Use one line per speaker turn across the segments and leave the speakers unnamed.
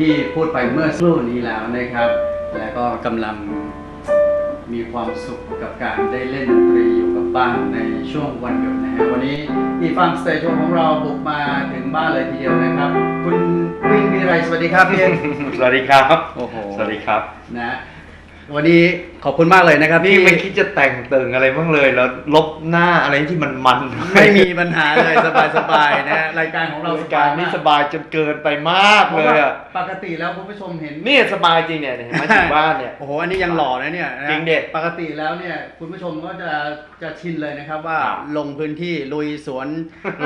ที่พูดไปเมื่อสักครู่นี้แล้วนะครับ และก็กำลังมีความสุขกับการได้เล่นดนตรีอยู่กับบ้านในช่วงวันหยุดนะฮะวันนี้อีฟังสเตชันของเราบุกมาถึงบ้านเลยทีเดียวนะครับ คุณวิ่งวีไรสวัสดีครับพี่
สวัสดีครับ
โอ้โห
สวัสดีครับ
นะ วันนี้ขอบคุณมากเลยนะครับ
พี่
ที่
ไม่คิดจะแต่งเติงอะไรบ้างเลยแล้วลบหน้าอะไรที่มันมัน
ไม่มีปัญหาเลยสบายๆนะรายการของเรา
รายการนี้
ม
สบายจนเกินไปมาก
เพ
เล
ราะว่าย
อะ
ปกติแล้วคุณผู้ชมเห็น
นี่สบายจริงเนี่ยเห็นไหมอยู่บ้านเนี่ย
โอ้โหอันนี้ยังหล่อนะเนี่ยนะ
จริงดิ
ปกติแล้วเนี่ยคุณผู้ชมก็จะจะชินเลยนะครับว่า
ครับ
ลงพื้นที่ลุยสวน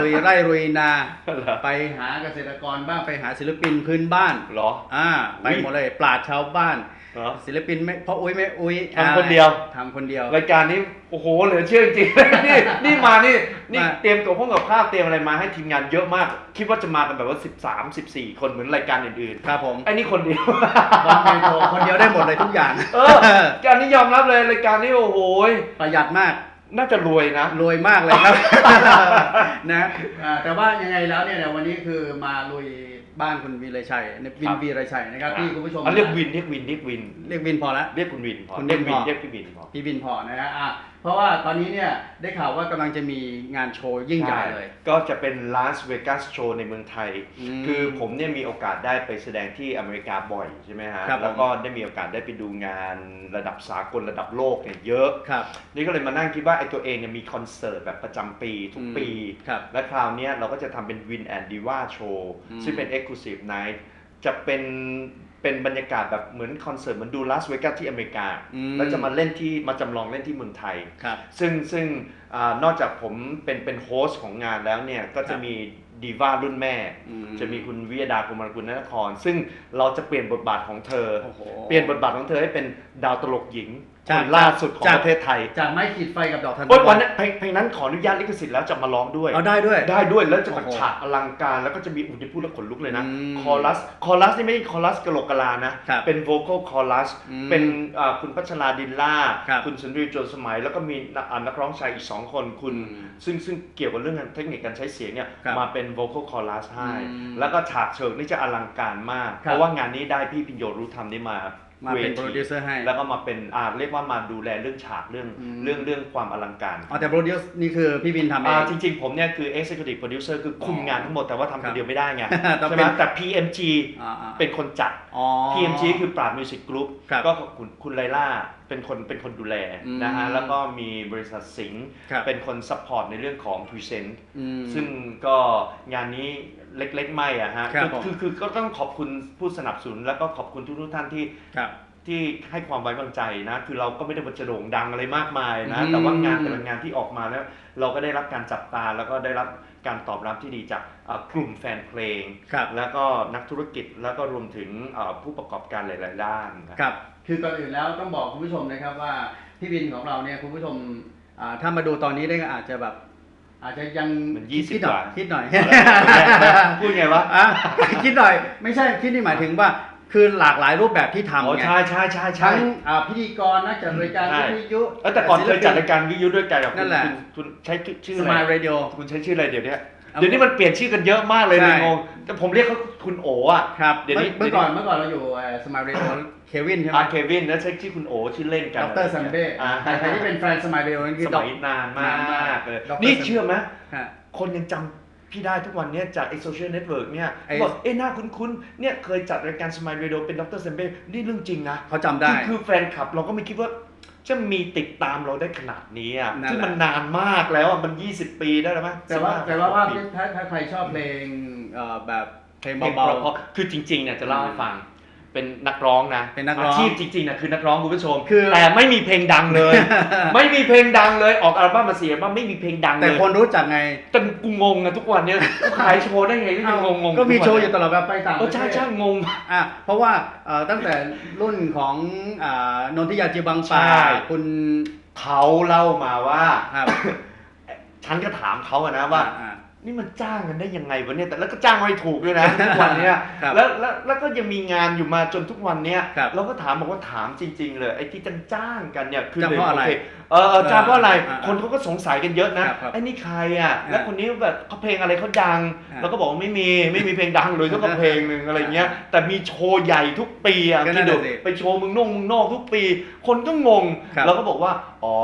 ลุยไร่ลุยนา
เหรอ
ไปหาเกษตรกรบ้างไปหาศิลปินพื้นบ้าน
เหรอ
อ่าไป
อุ๊ย
หมดเลยปราดชาวบ้าน
เหรอ
ศิลปินไม่พ่ออุ้ยไม่อุ้ย
ทำคนเดียว
ทำคนเดียว
รายการนี้โอ้โหเหลือเชื่อจริงๆนี่นี่มานี่นี่
มา
เตรียมตัวพวกกับข้าวเตรียมอะไรมาให้ทีมงานเยอะมาก คิดว่าจะมากันแบบว่า 13 14 คนเหมือนรายการอื่น
ครับผม
ๆไอ้นี่คนเดียว
วันเมโทรคนเดียวได้หมดเลยทุกอย่าง
เออการนี้ยอมรับเลยรายการนี้โอ้โห
ประหยัดมาก
น่าจะรวยนะ
รวยมากเลยครับ นะอ่าแต่ว่ายังไงแล้วเนี่ยวันนี้คือมาลุย บ้านคุณวีระชัยเนี่ยวิ
ครั
น
บ
วีระชัยนะครับที่คุณผู้ชม
อะเรียกวินเรียกวินเรียกวิน
เรียกวินพอละ
เรียกคุณวินพอ
คุณ
เรียก
วิ
วิ
น
น
พอ
เรียกพี่วินพอ
พี่บินพอนะฮะอะ เพราะว่าตอนนี้เนี่ยได้ข่าวว่ากำลังจะมีงานโชว์ยิ่งใหญ่เลย
ก็จะเป็น Las Vegas Show ในเมืองไทย
อืม
คือผมเนี่ยมีโอกาสได้ไปแสดงที่อเมริกาบ่อยใช่ไหมฮะ
ครับผม
แล้วก็ได้มีโอกาสได้ไปดูงานระดับสากลระดับโลกเนี่ยเยอะ
ครับ
นี่ก็เลยมานั่งคิดว่าไอ้ตัวเองเนี่ยมีคอนเสิร์ตแบบประจำปีทุกปี
ครับ
และคราวเนี้ยเราก็จะทำเป็น Win and Diva Show
อืม
ซึ่งเป็น Exclusive Night จะเป็น เป็นบรรยากาศแบบเหมือนคอนเสิร์ตเหมือนดูลาสเวกัสที่อเมริกา
อืม
แล้วจะมาเล่นที่มาจำลองเล่นที่เมืองไทย
ครับ
ซึ่งซึ่งอานอกจากผมเป็นเป็นโฮสต์ของงานแล้วเนี่ย ก็จะมีดีว่ารุ่นแม่
อืม
จะมีคุณวิยดาคุมารกุลนคร ซึ่งเราจะเปลี่ยนบทบาทของเธอ
โอ้โห
เปลี่ยนบทบาทของเธอให้เป็นดาวตลกหญิงค
จาก
นล่าสุดของ
จาก
ประเทศไทย
จากไม้ขีดไฟกับดอกทานตะ
โอ๊ย
วั
วัน
น
นั้นเพลงเพลงนั้นขออนุญาตลิขสิทธิ์แล้วจะมาร้องด้วย
เอาได้ด้วย
ได้ด้วยแล้วจะแบบ
โอ้โห
ฉากอลังการแล้วก็จะมีอุ่นที่พูดแล้วขนลุกเลยนะ
อืม
คอรัส คอรัสนี่ไม่ใช่คอรัสกะโหลกกะลานะ
ครับ
เป็นโวคอลคอรัส
อืม
เป็นอ่าคุณพัชราดินล่า
ครับ
คุณสุนทรีโจรสมัย แล้วก็มีนักอ่านักร้องชายอีก2คนคุณ
อืม
ซึ่งซึ่งเกี่ยวกับเรื่องเทคนิคการใช้เสียงเนี่ย
ครับ
มาเป็นโวคอลคอรัสให้
อืม
แล้วก็ฉากเชิงนี่จะอลังการมาก
ครับ
เพราะว่างานนี้ได้พี่พิญโยรู้ทำนี่มา
มาเป็น
creative
โปรดิวเซอร์ให้
แล้วก็มาเป็นอ่าเรียกว่ามาดูแลเรื่องฉากเรื่อง
อืม
เรื่องเรื่องความอลังการ
อ๋อแต่โปรดิวซ์นี่คือพี่บินทำเอ
อ่างจริงๆ ผมเนี่ยคือ executive producer คือคุมงานทั้งหมดแต่ว่าทำ
ค
ค
รั
น
บ
เดียวไม่ได้ไง
ต้อง
ใช่
เป็
ไหม
น
แต่ PMG
อ่าๆ
เป็นคนจัด
อ๋อ
PMG คือปราดมิวสิกกรุ๊ป
ครับ
ก็คุณคุณไลล่าเป็นคนเป็นคนดูแล
อืม
นะฮะแล้วก็มีบริษัทสิงห์
ครับ
เป็นคนซัพพอร์ตในเรื่องของ Present
อืม
ซึ่งก็งานนี้ เล็ก ๆ ไม่อะฮะ
ครับ
คือ
ผม
คือคือก็ต้องขอบคุณผู้สนับสนุน แล้วก็ขอบคุณทุกๆท่านที่
ครับ
ที่ให้ความไว้วางใจนะ คือเราก็ไม่ได้ว่าจะโด่งดังอะไรมากมายนะ
อืม
แต่ว่างานแต่ละงานที่ออกมาแล้ว เราก็ได้รับการจับตาแล้วก็ได้รับการตอบรับที่ดีจากเอ่อกลุ่มแฟนเพลง
ครับ
แล้วก็นักธุรกิจแล้วก็รวมถึงเอ่อผู้ประกอบการหลายๆด้านนะ
ครับ คือก่อนอื่นแล้วต้องบอกคุณผู้ชมนะครับว่าพี่บินของเราเนี่ยคุณผู้ชมอ่าถ้ามาดูตอนนี้ได้ก็อาจจะแบบ อาจจะยัง
มัน
คิดหน่อย
20
คิดหน่อย
พูดไงวะ
อะคิดหน่อย ไม่ใช่คิดนี่หมายถึงว่า คือหลากหลายรูปแบบที่
อ๋อ
ทำไง
ใช่ใช่ใช่ใช่
ทั้งอ่าพิธีกรนักจัดรายการ
ใช่
วิทยุ
เอ้ยแต่ก่อนเคยจัดรายการวิทยุด้วยกันกับ
นั่
คุณ
นแหละ
คุณคุณใช้ชื่อ
ส
อะไร
มายเรดิโอ
คุณใช้ชื่ออะไรเดี๋ยวนี้
เอา
เดี๋ยวนี้มันเปลี่ยนชื่อกันเยอะมากเลย
ใช่
เลยงงแต่ผมเรียกเขาคุณโออะ
ครับ
เดี๋ยวนี้
เมื่อก่อนเมื่อก่อนเราอยู่สมายเรดิโอเควินใช่ไหม
อาร์เควินแล้วใช้ชื่อคุณโอชื่อเล่นกัน
ดรซัมเบ้
อ่า
ใครใครที่เป็นแฟนสมายเรดิโอนั่นคือ
ส
ด
มั
อก
ยนานมานา
นมาก
กเลย
ดร
นี่
ซัม
เชื่อไหม
ฮะ
คนยังจำพี่ได้ทุกวันเนี้ยจากไอโซเชียลเน็ตเวิร์กเนี่ย
ไอ้
บอกเอ๊ะหน้าคุ้นๆเนี่ยเคยจัดรายการสมัยเรดิโอเป็นดรเซมเบ้นี่เรื่องจริงนะ
เขาจำได้
คือคือแฟนคลับเราก็ไม่คิดว่า จะมีติดตามเราได้ขนาดนี้อะ
นั่นแหละ
ซึ่งมันนานมากแล้วอะมัน 20 ปีได้แล้วมั้ย
แต่ว่าแต่ว่าว่า
ปี
ถ้าถ้าใครชอบเพลงเอ่อแบบเพลง
เพลง
เบา
เพราะๆคือจริงๆเนี่ยจะเล่าให้ฟัง เป็นนักร้องนะ
เป็นนักร้อง
อาชีพจริงๆนะคือนักร้องคุณผู้ชม
คือ
แต่ไม่มีเพลงดังเลย ไม่มีเพลงดังเลยออกอัลบั้มมาเสียบ้าไม่มีเพลงดัง
ๆ
เล
แต่
ย
คนรู้จักไง
จนกูงงนะทุกวันเนี้ยกูขายโชว์ได้ไงก็ยังงงๆ
ก็มี
ทุ
โชว์
น
อยู่ตลอดแบบไปต่างป
เออ
ระเท
ใช่
ศ
ใช่งง
อะเพราะว่าเอ่อตั้งแต่รุ่นของอ่านนทิยาจีบัง
ใช่
ป่าคุณ
เขาเล่ามาว่า
ครับ
ฉันก็ถามเขาอะนะว่า
อ่า
นี่มันจ้างกันได้ยังไงวะเนี่ยแต่แล้วก็จ้างไม่ถูกด้วยนะทุกวันเนี้ย
ครับ
แล้วแล้วแล้วก็ยังมีงานอยู่มาจนทุกวันเนี้ย
ครับ
เราก็ถามบอกว่าถามจริง ๆ เลยไอ้ที่จ้างจ้างกันเนี่ยคือ
จ้างเพราะอะไร
โคเออเออจ้างเพราะอะไร
อ่าอ่า
คนเขาก็สงสัยกันเยอะนะครับ
ครับ
ไอ้นี่ใครอะ
อ่า
แล้วคนนี้แบบเขาเพลงอะไรเขาดัง
อ่า
แล้วก็บอกว่าไม่มีไม่มีเพลงดังเลยสักเพลงหนึ่งอะไรเงี้ยแต่มีโชว์ใหญ่ทุกปีอะ
ก็นั่
คิด
น
ดู
น่ะสิ
ไปโชว์เมึงนงเมึงนอกทุกปี คนก็งง
ครับ
เราก็บอกว่าอ๋อ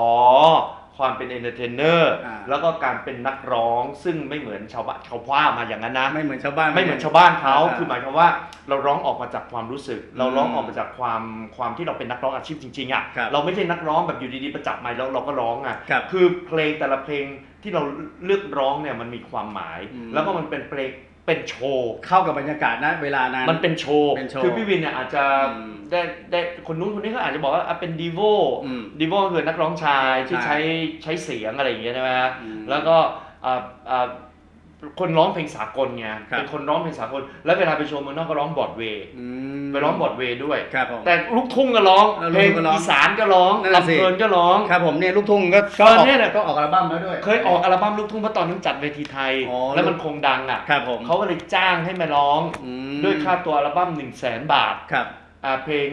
ความเป็นเอนเตอร์เทนเนอร์
อ่า
แล้วก็การเป็นนักร้องซึ่งไม่เหมือนชาวบ้านชาวว่ามาอย่างนั้นนะ
ไม่เหมือนชาวบ้าน
ไม่เหมือนชาวบ้านเขา
อ่า
คือหมายความว่าเราร้องออกมาจากความรู้สึก เราร้อง
อืม
ออกมาจากความความที่เราเป็นนักร้องอาชีพจริงๆอะ
ครับ
เราไม่ใช่นักร้องแบบอยู่ดีๆประจับไมค์แล้วเราก็ร้องอะ
ครับ
คือเพลงแต่ละเพลงที่เราเลือกร้องเนี่ยมันมีความหมาย
อืม
แล้วก็มันเป็นเพลง เป็นโชว์
เข้ากับบรรยากาศนะเวลานั้น
มันเป็นโชว์
เป็นโชว์
คือพี่วินเนี่ยอาจจะ
อืม
ได้ได้คนนู้นคนนี้ก็อาจจะบอกว่าอะเป็นดีโว
อืม
ดีโวคือนักร้องชายที่
ใช่
ใช้ใช้เสียงอะไรอย่างเงี้ยใช่ไหมฮะ
อืม
แล้วก็อ่าอ่า คนร้องเพลงสากลไง
ครับ
เป็นคนร้องเพลงสากล แล้วเวลาไปโชว์เมืองนอกก็ร้องบอร์ดเวย์
อืม
ไปร้องบอร์ดเวย์ด้วย
ครับผม
แต่ลูกทุ่งก็ร้อง
เออ
เพลง
ลูกทุ่งก็ร้อง
อีสานก็ร้อง
นั่นน่ะสิ
ลำเพลินก็ร้อง
ครับผมเนี่ยลูกทุ่งก็
เออเนี่ยแหละ
ก็ออกอัลบั้มแล้วด้วย
เคยออกอัลบั้มลูกทุ่งเพราะตอนนั้นจัดเวทีไทย
อ๋อ
แล้วมันคงดังอะ
ครับผม
เขาก็เลยจ้างให้มาร้อง
อืม
ด้วยค่าตัวอัลบั้ม1 0 0 0 0แสนบาท
ครับ
อ่า เพลง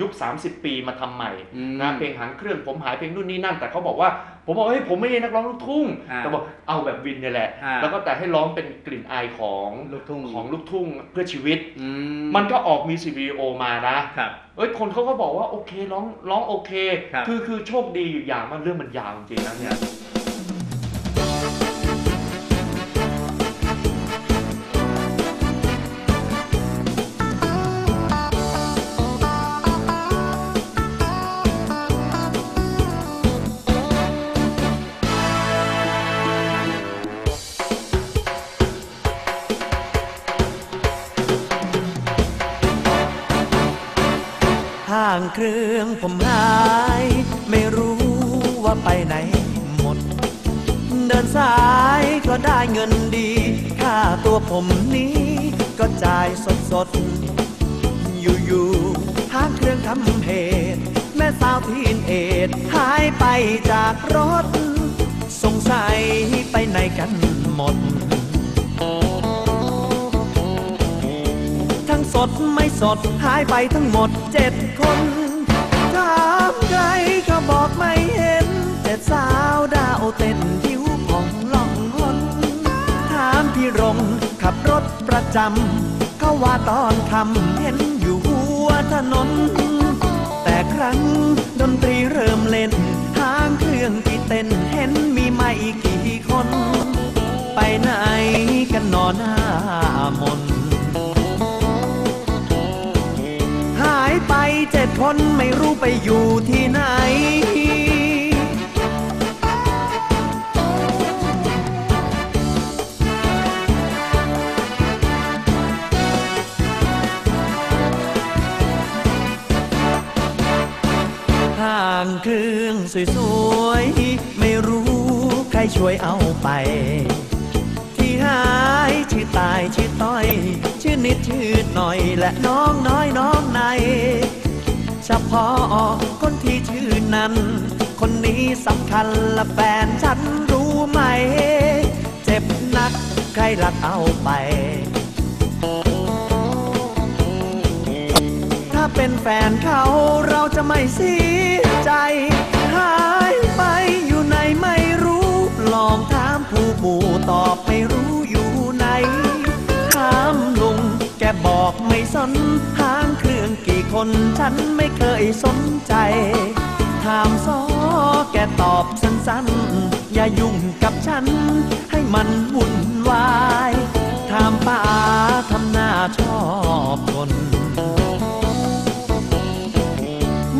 ยุค 30 ปีมาทำใหม่
อืม
นะเพลงหางเครื่องผมหายเพลงนู่นนี่นั่น แต่เขาบอกว่าผมบอกเฮ้ยผมไม่ใช่นักร้องลูกทุ่ง
อ่า
แต่บอกเอาแบบวินเนี่ยแหละ
อ่า
แล้วก็แต่ให้ร้องเป็นกลิ่นอายของ
ลูกทุ่ง
ของลูกทุ่งเพื่อชีวิต
อื
มันก็ออกมิวสิกวิดีโอมานะ
ครับ
เอ้ยคนเขาก็บอกว่าโอเคร้องร้องโอเค
ครับ
อคือโชคดีอยู่อย่างมันเรื่องมันยาวจริงๆนะเนี่ย
เครื่องผมหาย ไม่รู้ว่าไปไหนหมด เดินสายก็ได้เงินดี ค่าตัวผมนี้ก็จ่ายสดสดๆอยู่ๆหางเครื่องทำเหตุ แม่สาวทีนเอดหายไปจากรถ สงสัยไปไหนกันหมด สดไม่สดหายไปทั้งหมดเจ็ดคนถามใครก็บอกไม่เห็นเจ็ดสาวดาวเต้นผิวผ่องล่องหนถามพี่รงขับรถประจำเขาว่าตอนคำเห็นอยู่หัวถนน แต่ครั้งดนตรีเริ่มเล่น ไปอยู่ที่ไหนห่างเครื่องสวยๆ ไม่รู้ใครช่วยเอาไป ที่หายชื่อตายชื่อต้อย ชื่อนิดชื่อหน่อยและน้องน้อยน้องใน เฉพาะคนที่ชื่อนั้น คนนี้สำคัญและแฟนฉันรู้ไหม เจ็บนักใครลักเอาไป ถ้าเป็นแฟนเขาเราจะไม่เสียใจหายไปอยู่ไหนไม่รู้ ลองถามผู้หมู่ตอบไม่รู้อยู่ไหน ถามลุงแกบอกไม่สนหางเค รื่องกี่คนฉันไม่เคยสนใจ ถามซอแกตอบสั้นๆ อย่ายุ่งกับฉัน ให้มันวุ่นวายถามป้าทำหน้าชอบคน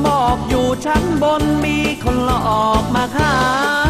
บอกอยู่ชั้นบนมีคนหลอกมาขาย